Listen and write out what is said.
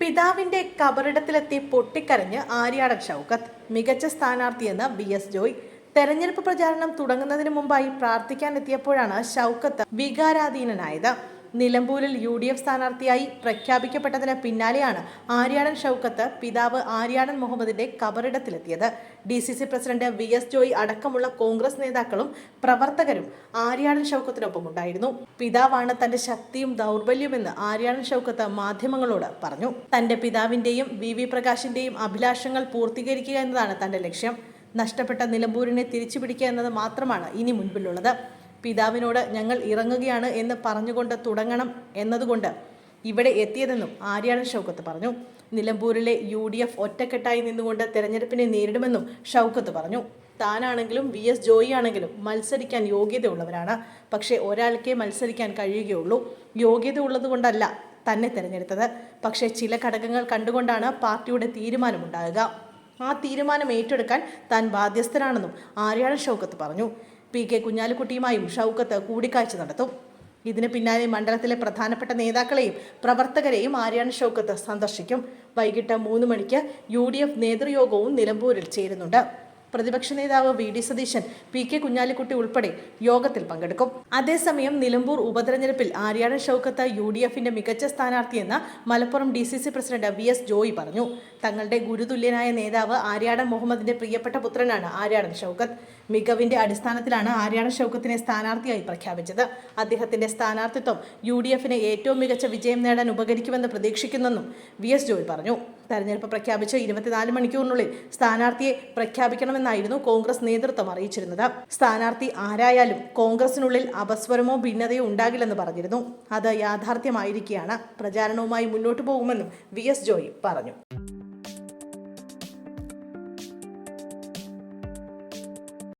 പിതാവിന്റെ കബറിടത്തിലെത്തി പൊട്ടിക്കരഞ്ഞ് ആര്യാടൻ ഷൗക്കത്ത്. മികച്ച സ്ഥാനാർത്ഥിയെന്ന് B S Joy. തെരഞ്ഞെടുപ്പ് പ്രചാരണം തുടങ്ങുന്നതിന് മുമ്പായി പ്രാർത്ഥിക്കാനെത്തിയപ്പോഴാണ് ഷൗക്കത്ത് വികാരാധീനനായത്. നിലമ്പൂരിൽ യു ഡി എഫ് സ്ഥാനാർത്ഥിയായി പ്രഖ്യാപിക്കപ്പെട്ടതിന് പിന്നാലെയാണ് ആര്യാടൻ ഷൗക്കത്ത് പിതാവ് ആര്യാടൻ മുഹമ്മദിന്റെ കബറിടത്തിലെത്തിയത്. D C C president V S Joy അടക്കമുള്ള കോൺഗ്രസ് നേതാക്കളും പ്രവർത്തകരും ആര്യാടൻ ഷൗക്കത്തിനൊപ്പം ഉണ്ടായിരുന്നു പിതാവാണ് തന്റെ ശക്തിയും ദൗർബല്യമെന്ന് ആര്യാടൻ ഷൗക്കത്ത് മാധ്യമങ്ങളോട് പറഞ്ഞു. തന്റെ പിതാവിന്റെയും വി വി പ്രകാശിന്റെയും അഭിലാഷങ്ങൾ പൂർത്തീകരിക്കുക എന്നതാണ് തന്റെ ലക്ഷ്യം. നഷ്ടപ്പെട്ട നിലമ്പൂരിനെ തിരിച്ചുപിടിക്കുക എന്നത് മാത്രമാണ് ഇനി മുൻപിലുള്ളത്. പിതാവിനോട് ഞങ്ങൾ ഇറങ്ങുകയാണ് എന്ന് പറഞ്ഞുകൊണ്ട് തുടങ്ങണം എന്നതുകൊണ്ട് ഇവിടെ എത്തിയതെന്നും ആര്യാടൻ ഷൗക്കത്ത് പറഞ്ഞു. നിലമ്പൂരിലെ യു ഡി എഫ് ഒറ്റക്കെട്ടായി നിന്നുകൊണ്ട് തെരഞ്ഞെടുപ്പിനെ നേരിടുമെന്നും ഷൗക്കത്ത് പറഞ്ഞു. താനാണെങ്കിലും വി എസ് ജോയി ആണെങ്കിലും മത്സരിക്കാൻ യോഗ്യതയുള്ളവരാണ്. പക്ഷേ ഒരാൾക്കേ മത്സരിക്കാൻ കഴിയുകയുള്ളൂ. യോഗ്യത ഉള്ളതുകൊണ്ടല്ല തന്നെ തിരഞ്ഞെടുത്തത്. പക്ഷേ ചില ഘടകങ്ങൾ കണ്ടുകൊണ്ടാണ് പാർട്ടിയുടെ തീരുമാനമുണ്ടാകുക. ആ തീരുമാനം ഏറ്റെടുക്കാൻ താൻ ബാധ്യസ്ഥനാണെന്നും ആര്യാടൻ ഷൗക്കത്ത് പറഞ്ഞു. പി കെ കുഞ്ഞാലിക്കുട്ടിയുമായും ഷൗക്കത്ത് കൂടിക്കാഴ്ച നടത്തും. ഇതിന് പിന്നാലെ മണ്ഡലത്തിലെ പ്രധാനപ്പെട്ട നേതാക്കളെയും പ്രവർത്തകരെയും ആര്യാണ് ഷൗക്കത്ത് സന്ദർശിക്കും. വൈകിട്ട് മൂന്ന് മണിക്ക് യു ഡി എഫ് നേതൃയോഗവും നിലമ്പൂരിൽ ചേരുന്നുണ്ട്. പ്രതിപക്ഷ നേതാവ് V D Satheesan P K Kunhalikutty ഉൾപ്പെടെ യോഗത്തിൽ പങ്കെടുക്കും. അതേസമയം നിലമ്പൂർ ഉപതെരഞ്ഞെടുപ്പിൽ ആര്യാടൻ ഷൗക്കത്ത് യു ഡി എഫിന്റെ മികച്ച സ്ഥാനാർത്ഥിയെന്ന് Malappuram D C C president V S Joy പറഞ്ഞു. തങ്ങളുടെ ഗുരുതുല്യനായ നേതാവ് ആര്യാടൻ മുഹമ്മദിന്റെ പ്രിയപ്പെട്ട പുത്രനാണ് ആര്യാടൻ ഷൗക്കത്ത്. മികവിന്റെ അടിസ്ഥാനത്തിലാണ് ആര്യാടൻ ഷൗക്കത്തിനെ സ്ഥാനാർത്ഥിയായി പ്രഖ്യാപിച്ചത്. അദ്ദേഹത്തിന്റെ സ്ഥാനാർത്ഥിത്വം യു ഡി എഫിന് ഏറ്റവും മികച്ച വിജയം നേടാൻ ഉപകരിക്കുമെന്ന് പ്രതീക്ഷിക്കുന്നെന്നും വി എസ് ജോയ് പറഞ്ഞു. തെരഞ്ഞെടുപ്പ് പ്രഖ്യാപിച്ച് ഇരുപത്തിനാല് മണിക്കൂറിനുള്ളിൽ സ്ഥാനാർത്ഥിയെ പ്രഖ്യാപിക്കണമെന്നായിരുന്നു കോൺഗ്രസ് നേതൃത്വം അറിയിച്ചിരുന്നത്. സ്ഥാനാർത്ഥി ആരായാലും കോൺഗ്രസിനുള്ളിൽ അപസ്വരമോ ഭിന്നതയോ ഉണ്ടാകില്ലെന്ന് പറഞ്ഞിരുന്നു. അത് യാഥാർത്ഥ്യമായിരിക്കെയാണ്. പ്രചാരണവുമായി മുന്നോട്ടു പോകുമെന്നും വി എസ് ജോയി പറഞ്ഞു.